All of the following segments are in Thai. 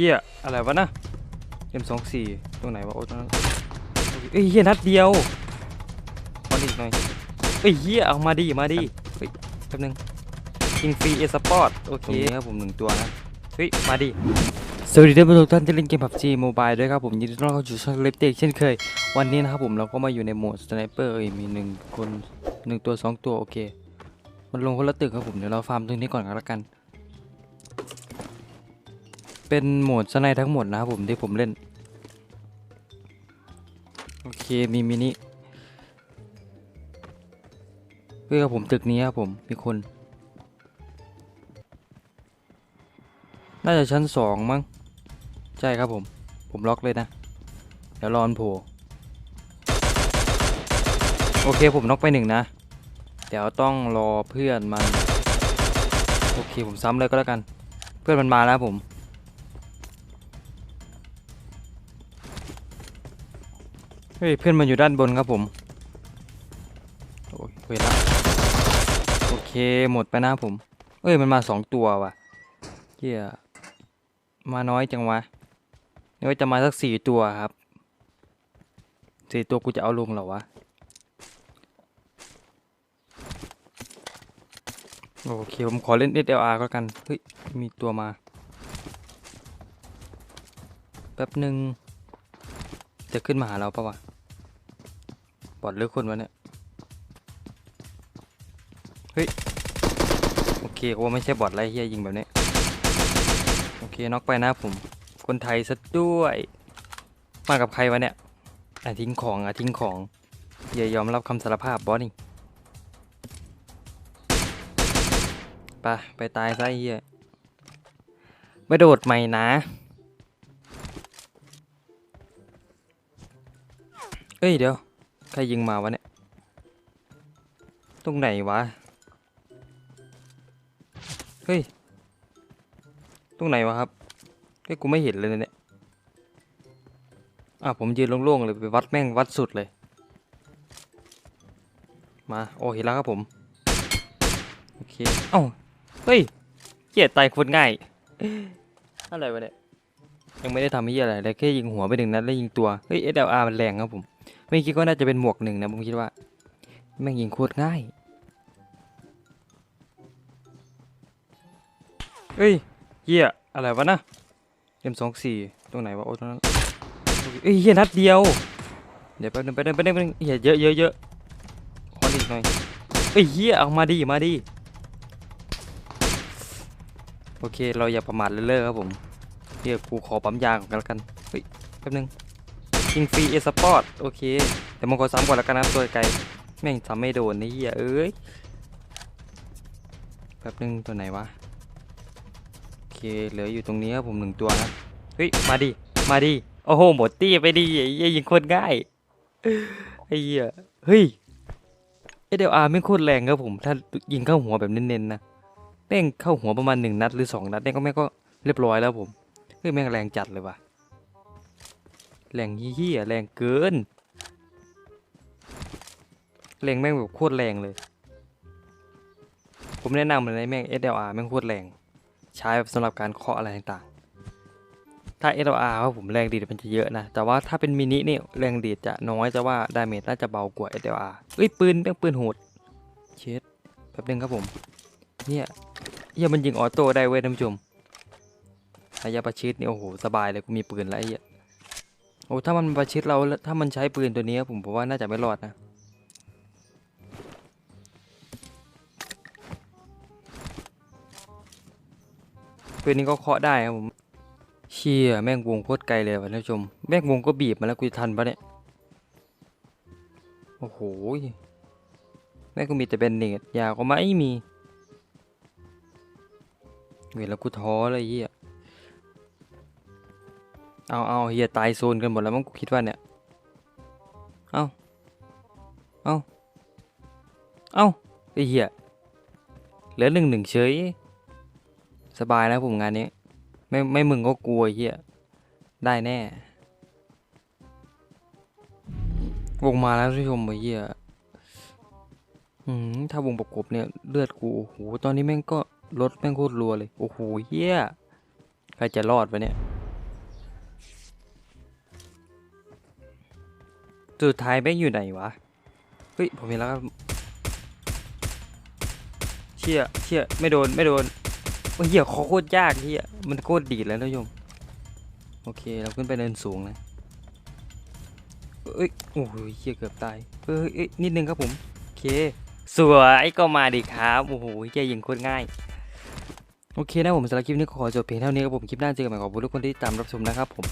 เฮียอะไรวะนะ M24 ตรงไหนวะโอ้ตรงนั้นเอ้ยเฮียนัดเดียวขออีกหน่อยเอ้ยเฮียเอามาดิมาดิเฮ้ยแป๊บนึงยิงฟรีเอสปอร์ตโอเคครับผมหนึ่งตัวนะเฮ้ยมาดิสวัสดีท่านผู้ชมทุกท่านที่เล่นเกม PUBG Mobile ด้วยครับผมยินดีต้อนรับเข้าสู่ช่องเล็บเต็กเช่นเคย วันนี้นะครับผมเราก็มาอยู่ในโหมดสไนเปอร์เอ้ยมีหนึ่งคนหนึ่งตัวสองตัวโอเค มันลงคนละตึกครับผมเดี๋ยวเราฟาร์มตรงนี้ก่อนก็แล้วกัน เป็นโหมดสไนทั้งหมดนะครับผมที่ผมเล่น โอเคมีมินิเพื่อผมตึกนี้ครับผมมีคน น่าจะชั้นสองมั้ง ใช่ครับผม ผมล็อกเลยนะ เดี๋ยวรอนโผล่โอเคผมน็อกไปหนึ่งนะ เดี๋ยวต้องรอเพื่อนมัน โอเคผมซ้ำเลยก็แล้วกัน เพื่อนมันมาแล้วผม เฮ้ยเพื่อนมันอยู่ด้านบนครับผมโอ้ยเวลาโอเคหมดไปนะผม เอ้ยมันมาสองตัวว่ะเฮียมาน้อยจังวะนี่ว่าจะมาสักสี่ตัวครับสี่ตัวกูจะเอาลงเหรอวะโอเคผมขอเล่น SLR ก็แล้วกัน เฮ้ย มีตัวมา แป๊บหนึ่งจะขึ้นมาหาเราปะวะ บอดหรือคนวะเนี่ย เฮ้ย โอเคกูว่าไม่ใช่บอดไรเฮียยิงแบบนี้ โอเคน็อกไปนะผม คนไทยซะด้วย มากับใครวะเนี่ยอะทิ้งของอะทิ้งของอย่ายอมรับคำสารภาพบอสนี่ไปไปตายซะเฮียไม่โดดใหม่นะ เอ้ยเดี๋ยว ใครยิงมาวะเนี่ย ตรงไหนวะ เฮ้ย ตรงไหนวะครับเฮ้ยกูไม่เห็นเลยเนี่ย อะผมยืนโล่งๆเลยไปวัดแม่งวัดสุดเลย มา โอ้เห็นแล้วครับผม โอเค เอ้า เฮ้ยเกียดตายคนง่าย อะไรวะเนี่ยยังไม่ได้ทำเหี้ยอะไรเลยแค่ยิงหัวไปหนึ่งนัดแล้วยิงตัว เฮ้ย SLR มันแรงครับผม ไม่คิดก็น่าจะเป็นหมวกหนึ่งนะผมคิดว่า แม่งยิงโคตรง่าย เฮ้ยเฮียอะไรวะนะเอ็มสองสี่ตรงไหนวะโอ้ตรงนั้นเฮ้ยเฮียนัดเดียว เดี๋ยวแป๊บนึงแป๊บนึงแป๊บนึงแป๊บนึงเฮียเยอะเยอะเยอะขออีกหน่อยเฮ้ยเฮียเอามาดิมาดิโอเค เราอย่าประมาทเลิศๆครับผมเฮียกูขอปั๊มยาก่อนกันแล้วกัน เฮ้ย แป๊บนึง ยิงฟรีเอสปอร์ตโอเคแต่มันขอซ้ำก่อนแล้วกันนะตัวไกลแม่งซ้ำไม่โดนนี่เหี้ยเอ้ยแป๊บนึงตัวไหนวะโอเคเหลืออยู่ตรงนี้ครับผมหนึ่งตัวนะเฮ้ยมาดิมาดิโอ้โหหมดตี้ไปดิไอ้เหี้ยยิงโคตรง่ายไอ้เหี้ยเฮ้ยเอเดลอาร์ไม่โคตรแรงครับผม ถ้ายิงเข้าหัวแบบเน้นๆนะแม่งเข้าหัวประมาณหนึ่งนัดหรือสองนัดเนี่ยก็แม่งก็เรียบร้อยแล้วผมเฮ้ยแม่งแรงจัดเลยว่ะ แรงเฮี้ยแรงเกิน แรงแม่งแบบโคตรแรงเลย ผมแนะนำเลยนะแม่ง SLR แม่งโคตรแรง ใช้สำหรับการเคาะอะไรต่างๆ ถ้า SLR ว่าผมแรงดีดมันจะเยอะนะ แต่ว่าถ้าเป็นมินินี่แรงดีดจะน้อยแต่ว่าดาเมจน่าจะเบากว่า SLR เอ้ยปืนแม่งปืนโหด เช็ดแป๊บนึงครับผม เนี่ยเฮียมันยิงออโต้ได้เว้ยท่านผู้ชมระยะประชิดนี่โอ้โหสบายเลยกูมีปืนแล้วไอ้เหี้ย โอ้ถ้ามันประชิดเราถ้ามันใช้ปืนตัวนี้ผมผมว่าน่าจะไม่รอดนะปืนนี้ก็เคาะได้ครับผมเชี่ยแม่งวงโคตรไกลเลยท่านผู้ชม แม่งวงก็บีบมาแล้วกูจะทันปะเนี่ยโอ้โหแม่งก็มีแต่เป็นเนตยาก็ไม่มีเวลแล้วกูท้อเลยเหี้ย เอาเอาเฮียตายโซนกันหมดแล้วมั้งกูคิดว่าเนี่ย เอาเอาเอาไอ้เฮียเหลือหนึ่งหนึ่งเฉย สบายแล้วผมงานนี้ ไม่ไม่มึงก็กลัวเฮียได้แน่ วงมาแล้วท่านผู้ชมไอ้เฮียอืมถ้าวงประกบเนี่ยเลือดกูโอ้โหตอนนี้แม่งก็ลดแม่งโคตรรัวเลย โอ้โหเฮียใครจะรอดวะเนี่ย สุดท้ายแม่งอยู่ไหนวะ เฮ้ย ผมเห็นแล้วครับ เชี่ยเชี่ยไม่โดน ไม่โดนโอ้ยเหี้ยคอโคตรยากเหี้ยมันโคตรดีดแล้วนะโยม โอเค เราขึ้นไปเนินสูงนะเอ้ย โอ้ยเหี้ยเกือบตาย เอ้ยนิดนึงครับผม โอเค สวยก็มาดิครับ โอ้โหเหี้ยยิงโคตรง่าย โอเคนะผมสำหรับคลิปนี้ขอจบเพียงเท่านี้ครับผม คลิปหน้าเจอกันใหม่ขอบคุณทุกคนที่ตามรับชมนะครับผม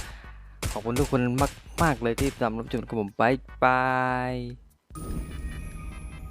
ขอบคุณทุกคนมากมาก ๆ เลยที่ตามรับชมกับผมบายบาย